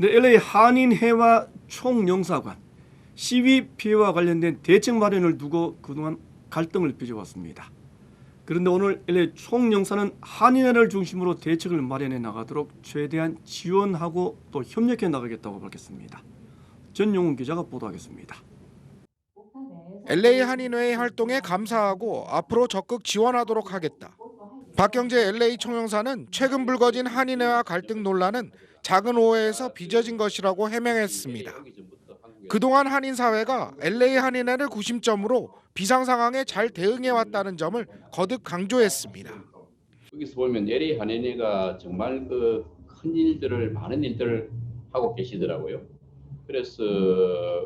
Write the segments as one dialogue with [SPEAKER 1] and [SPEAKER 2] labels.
[SPEAKER 1] 네, LA 한인회와 총영사관 피해와 관련된 대책 마련을 두고 그동안 갈등을 빚어왔습니다. 그런데 오늘 LA 총영사는 한인회를 중심으로 대책을 마련해 나가도록 최대한 지원하고 또 협력해 나가겠다고 밝혔습니다. 전용훈 기자가 보도하겠습니다.
[SPEAKER 2] LA 한인회의 활동에 감사하고 앞으로 적극 지원하도록 하겠다. 박경재 LA 총영사는 최근 불거진 한인회와 갈등 논란은 작은 오해에서 빚어진 것이라고 해명했습니다. 그동안 한인 사회가 LA 한인회를 구심점으로 비상 상황에 잘 대응해 왔다는 점을 거듭 강조했습니다.
[SPEAKER 3] 여기서 보면 LA 한인회가 정말 그 큰 일들을 많은 일들을 하고 계시더라고요. 그래서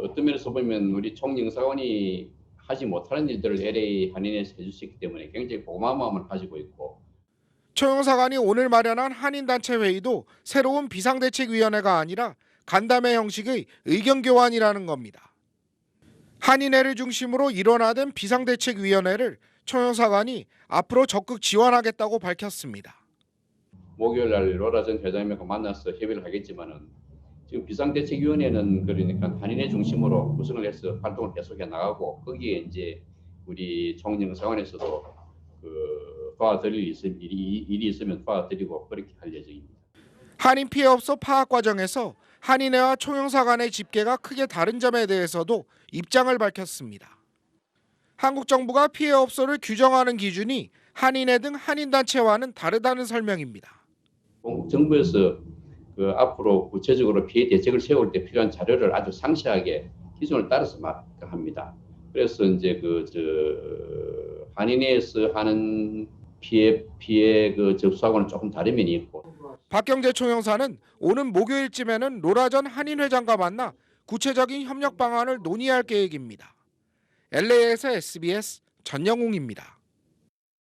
[SPEAKER 3] 어떤 면에서 보면 우리 총영사관이 하지 못하는 일들을 LA 한인회에서 해주셨기 때문에 굉장히 고마운 마음을 가지고 있고
[SPEAKER 2] 총영사관이 오늘 마련한 한인단체 회의도 새로운 비상대책위원회가 아니라 간담회 형식의 의견 교환이라는 겁니다. 한인회를 중심으로 일원화된 비상대책위원회를 총영사관이 앞으로 적극 지원하겠다고 밝혔습니다.
[SPEAKER 3] 목요일 날 로라 전 회장님과 만나서 협의를 하겠지만은 지금 비상대책위원회는 그러니까 한인회 중심으로 구성을 해서 활동을 계속해 나가고 거기에 이제 우리 총영사관에서도 그 도와드릴 일이, 있- 일이, 일이 있으면 도와드리고 그렇게 할 예정입니다.
[SPEAKER 2] 한인 피해 업소 파악 과정에서 한인회와 총영사관의 집계가 크게 다른 점에 대해서도 입장을 밝혔습니다. 한국 정부가 피해 업소를 규정하는 기준이 한인회 등 한인 단체와는 다르다는 설명입니다.
[SPEAKER 3] 공- 정부에서 그 앞으로 구체적으로 피해 대책을 세울 때 필요한 자료를 아주 상세하게 기준을 따라서 마- 합니다. 그래서 이제 그 저 한인회에서 하는 피해 피해 그 접수하고는 조금 다른 면이 있고
[SPEAKER 2] 박경재 총영사는 오는 목요일쯤에는 로라 전 한인 회장과 만나 구체적인 협력 방안을 논의할 계획입니다. LA에서 SBS 전영웅입니다.